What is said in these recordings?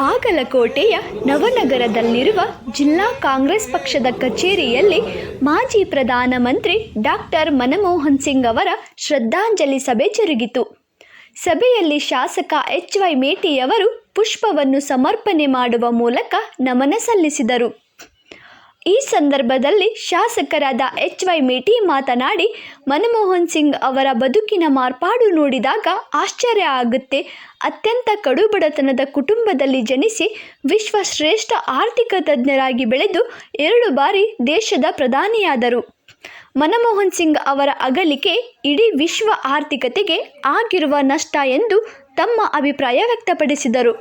ಬಾಗಲಕೋಟೆಯ ನವನಗರದಲ್ಲಿರುವ ಜಿಲ್ಲಾ ಕಾಂಗ್ರೆಸ್ ಪಕ್ಷದ ಕಚೇರಿಯಲ್ಲಿ ಮಾಜಿ ಪ್ರಧಾನಮಂತ್ರಿ ಡಾಕ್ಟರ್ ಮನಮೋಹನ್ ಸಿಂಗ್ ಅವರ ಶ್ರದ್ಧಾಂಜಲಿ ಸಭೆ ಜರುಗಿತು. ಸಭೆಯಲ್ಲಿ ಶಾಸಕ ಎಚ್ ವೈ ಮೇಟಿಯವರು ಪುಷ್ಪವನ್ನು ಸಮರ್ಪಣೆ ಮಾಡುವ ಮೂಲಕ ನಮನ ಸಲ್ಲಿಸಿದರು. ಈ ಸಂದರ್ಭದಲ್ಲಿ ಶಾಸಕರಾದ ಎಚ್ ವೈ ಮೇಟಿ ಮಾತನಾಡಿ, ಮನಮೋಹನ್ ಸಿಂಗ್ ಅವರ ಬದುಕಿನ ಮಾರ್ಪಾಡು ನೋಡಿದಾಗ ಆಶ್ಚರ್ಯ ಆಗುತ್ತೆ. ಅತ್ಯಂತ ಕಡುಬಡತನದ ಕುಟುಂಬದಲ್ಲಿ ಜನಿಸಿ ವಿಶ್ವ ಶ್ರೇಷ್ಠ ಆರ್ಥಿಕ ತಜ್ಞರಾಗಿ ಬೆಳೆದು ಎರಡು ಬಾರಿ ದೇಶದ ಪ್ರಧಾನಿಯಾದರು. ಮನಮೋಹನ್ ಸಿಂಗ್ ಅವರ ಅಗಲಿಕೆ ಇಡೀ ವಿಶ್ವ ಆರ್ಥಿಕತೆಗೆ ಆಗಿರುವ ನಷ್ಟ ಎಂದು ತಮ್ಮ ಅಭಿಪ್ರಾಯ ವ್ಯಕ್ತಪಡಿಸಿದರು.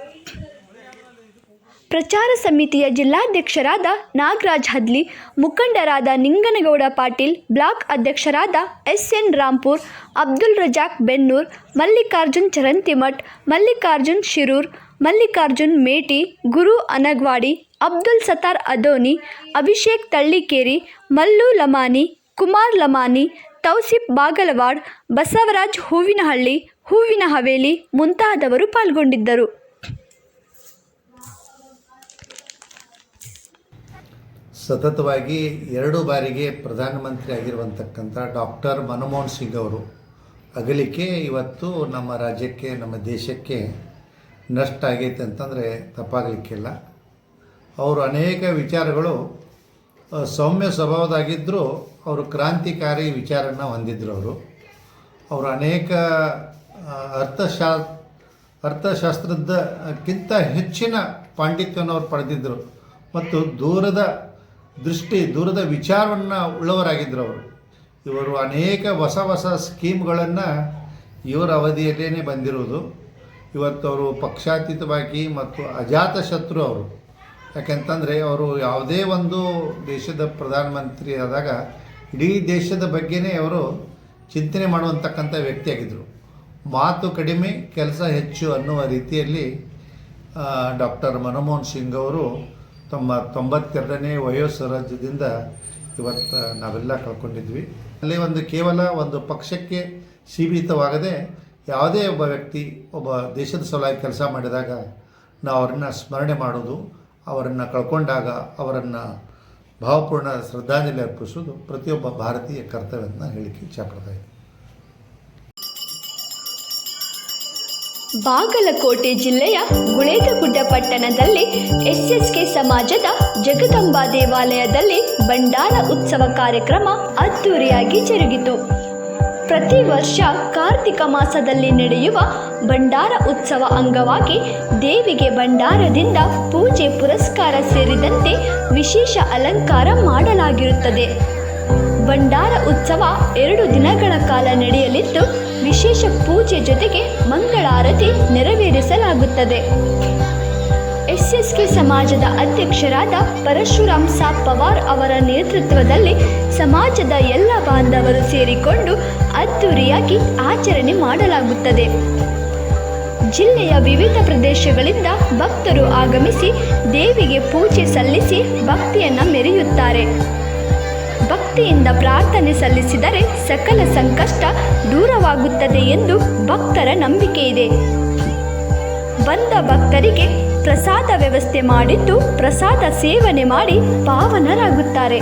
ಪ್ರಚಾರ ಸಮಿತಿಯ ಜಿಲ್ಲಾಧ್ಯಕ್ಷರಾದ ನಾಗರಾಜ್ ಹದ್ಲಿ, ಮುಖಂಡರಾದ ನಿಂಗನಗೌಡ ಪಾಟೀಲ್, ಬ್ಲಾಕ್ ಅಧ್ಯಕ್ಷರಾದ ಎಸ್ ಎನ್ ರಾಂಪುರ್, ಅಬ್ದುಲ್ ರಜಾಕ್ ಬೆನ್ನೂರ್, ಮಲ್ಲಿಕಾರ್ಜುನ್ ಚರಂತಿಮಠ್, ಮಲ್ಲಿಕಾರ್ಜುನ್ ಶಿರೂರ್, ಮಲ್ಲಿಕಾರ್ಜುನ್ ಮೇಟಿ, ಗುರು ಅನಗ್ವಾಡಿ, ಅಬ್ದುಲ್ ಸತಾರ್ ಅದೋನಿ, ಅಭಿಷೇಕ್ ತಳ್ಳಿಕೇರಿ, ಮಲ್ಲು ಲಮಾನಿ, ಕುಮಾರ್ ಲಮಾನಿ, ತೌಸಿಫ್ ಬಾಗಲವಾಡ್, ಬಸವರಾಜ್ ಹೂವಿನಹಳ್ಳಿ, ಹೂವಿನ ಹವೇಲಿ ಮುಂತಾದವರು ಪಾಲ್ಗೊಂಡಿದ್ದರು. ಸತತವಾಗಿ ಎರಡು ಬಾರಿಗೆ ಪ್ರಧಾನಮಂತ್ರಿ ಆಗಿರುವಂತಕ್ಕಂಥ ಡಾಕ್ಟರ್ ಮನಮೋಹನ್ ಸಿಂಗ್ ಅವರು ಅಗಲಿಕೆ ಇವತ್ತು ನಮ್ಮ ರಾಜ್ಯಕ್ಕೆ, ನಮ್ಮ ದೇಶಕ್ಕೆ ನಷ್ಟ ಆಗೈತೆ ಅಂತಂದರೆ ತಪ್ಪಾಗಲಿಕ್ಕಿಲ್ಲ. ಅವರು ಅನೇಕ ವಿಚಾರಗಳು ಸೌಮ್ಯ ಸ್ವಭಾವದಾಗಿದ್ದರೂ ಅವರು ಕ್ರಾಂತಿಕಾರಿ ವಿಚಾರನ ಹೊಂದಿದ್ರು ಅವರು. ಅವರು ಅನೇಕ ಅರ್ಥಶಾ ಅರ್ಥಶಾಸ್ತ್ರದಕ್ಕಿಂತ ಹೆಚ್ಚಿನ ಪಾಂಡಿತ್ಯವನ್ನು ಅವರು ಪಡೆದಿದ್ದರು ಮತ್ತು ದೂರದ ದೃಷ್ಟಿ, ದೂರದ ವಿಚಾರವನ್ನು ಉಳ್ಳವರಾಗಿದ್ದರು ಅವರು. ಇವರು ಅನೇಕ ಹೊಸ ಹೊಸ ಸ್ಕೀಮ್ಗಳನ್ನು ಇವರ ಅವಧಿಯಲ್ಲೇ ಬಂದಿರುವುದು ಇವತ್ತು ಅವರು ಪಕ್ಷಾತೀತವಾಗಿ ಮತ್ತು ಅಜಾತ ಶತ್ರು ಅವರು. ಯಾಕೆಂತಂದರೆ ಅವರು ಯಾವುದೇ ಒಂದು ದೇಶದ ಪ್ರಧಾನಮಂತ್ರಿ ಆದಾಗ ಇಡೀ ದೇಶದ ಬಗ್ಗೆನೇ ಅವರು ಚಿಂತನೆ ಮಾಡುವಂತಕ್ಕಂಥ ವ್ಯಕ್ತಿಯಾಗಿದ್ದರು ಮಾತು ಕಡಿಮೆ, ಕೆಲಸ ಹೆಚ್ಚು ಅನ್ನುವ ರೀತಿಯಲ್ಲಿ ಡಾಕ್ಟರ್ ಮನಮೋಹನ್ ಸಿಂಗ್ ಅವರು ತಮ್ಮ ತೊಂಬತ್ತೆರಡನೇ ವಯೋಸರಾಜ್ಯದಿಂದ ಇವತ್ತು ನಾವೆಲ್ಲ ಕಳ್ಕೊಂಡಿದ್ವಿ. ಅಲ್ಲಿ ಒಂದು ಕೇವಲ ಒಂದು ಪಕ್ಷಕ್ಕೆ ಸೀಮಿತವಾಗದೆ ಯಾವುದೇ ಒಬ್ಬ ವ್ಯಕ್ತಿ, ಒಬ್ಬ ದೇಶದ ಸಲುವಾಗಿ ಕೆಲಸ ಮಾಡಿದಾಗ ನಾವು ಅವರನ್ನು ಸ್ಮರಣೆ ಮಾಡೋದು, ಅವರನ್ನು ಕಳ್ಕೊಂಡಾಗ ಅವರನ್ನು ಭಾವಪೂರ್ಣ ಶ್ರದ್ಧಾಂಜಲಿ ಅರ್ಪಿಸೋದು ಪ್ರತಿಯೊಬ್ಬ ಭಾರತೀಯ ಕರ್ತವ್ಯ ಅಂತ ನಾನು ಹೇಳಿಕ್ಕೆ ಇಚ್ಛಪಡ್ತಾ ಬಾಗಲಕೋಟೆ ಜಿಲ್ಲೆಯ ಗುಳೇದಗುಡ್ಡ ಪಟ್ಟಣದಲ್ಲಿ ಎಸ್ಎಸ್ಕೆ ಸಮಾಜದ ಜಗದಂಬಾ ದೇವಾಲಯದಲ್ಲಿ ಭಂಡಾರ ಉತ್ಸವ ಕಾರ್ಯಕ್ರಮ ಅದ್ದೂರಿಯಾಗಿ ಜರುಗಿತು. ಪ್ರತಿ ವರ್ಷ ಕಾರ್ತಿಕ ಮಾಸದಲ್ಲಿ ನಡೆಯುವ ಭಂಡಾರ ಉತ್ಸವ ಅಂಗವಾಗಿ ದೇವಿಗೆ ಭಂಡಾರದಿಂದ ಪೂಜೆ ಪುರಸ್ಕಾರ ಸೇರಿದಂತೆ ವಿಶೇಷ ಅಲಂಕಾರ ಮಾಡಲಾಗಿರುತ್ತದೆ. ಭಂಡಾರ ಉತ್ಸವ ಎರಡು ದಿನಗಳ ಕಾಲ ನಡೆಯಲಿದ್ದು ವಿಶೇಷ ಪೂಜೆ ಜೊತೆಗೆ ಮಂಗಳಾರತಿ ನೆರವೇರಿಸಲಾಗುತ್ತದೆ. ಎಸ್ಎಸ್ಕೆ ಸಮಾಜದ ಅಧ್ಯಕ್ಷರಾದ ಪರಶುರಾಮ್ ಸಾಬ್ ಪವಾರ್ ಅವರ ನೇತೃತ್ವದಲ್ಲಿ ಸಮಾಜದ ಎಲ್ಲ ಬಾಂಧವರು ಸೇರಿಕೊಂಡು ಅದ್ದೂರಿಯಾಗಿ ಆಚರಣೆ ಮಾಡಲಾಗುತ್ತದೆ. ಜಿಲ್ಲೆಯ ವಿವಿಧ ಪ್ರದೇಶಗಳಿಂದ ಭಕ್ತರು ಆಗಮಿಸಿ ದೇವಿಗೆ ಪೂಜೆ ಸಲ್ಲಿಸಿ ಭಕ್ತಿಯನ್ನು ಮೆರೆಯುತ್ತಾರೆ. ಭಕ್ತಿಯಿಂದ ಪ್ರಾರ್ಥನೆ ಸಲ್ಲಿಸಿದರೆ ಸಕಲ ಸಂಕಷ್ಟ ದೂರವಾಗುತ್ತದೆ ಎಂದು ಭಕ್ತರ ನಂಬಿಕೆ ಇದೆ. ಬಂದ ಭಕ್ತರಿಗೆ ಪ್ರಸಾದ ವ್ಯವಸ್ಥೆ ಮಾಡಿದ್ದು ಪ್ರಸಾದ ಸೇವನೆ ಮಾಡಿ ಪಾವನರಾಗುತ್ತಾರೆ.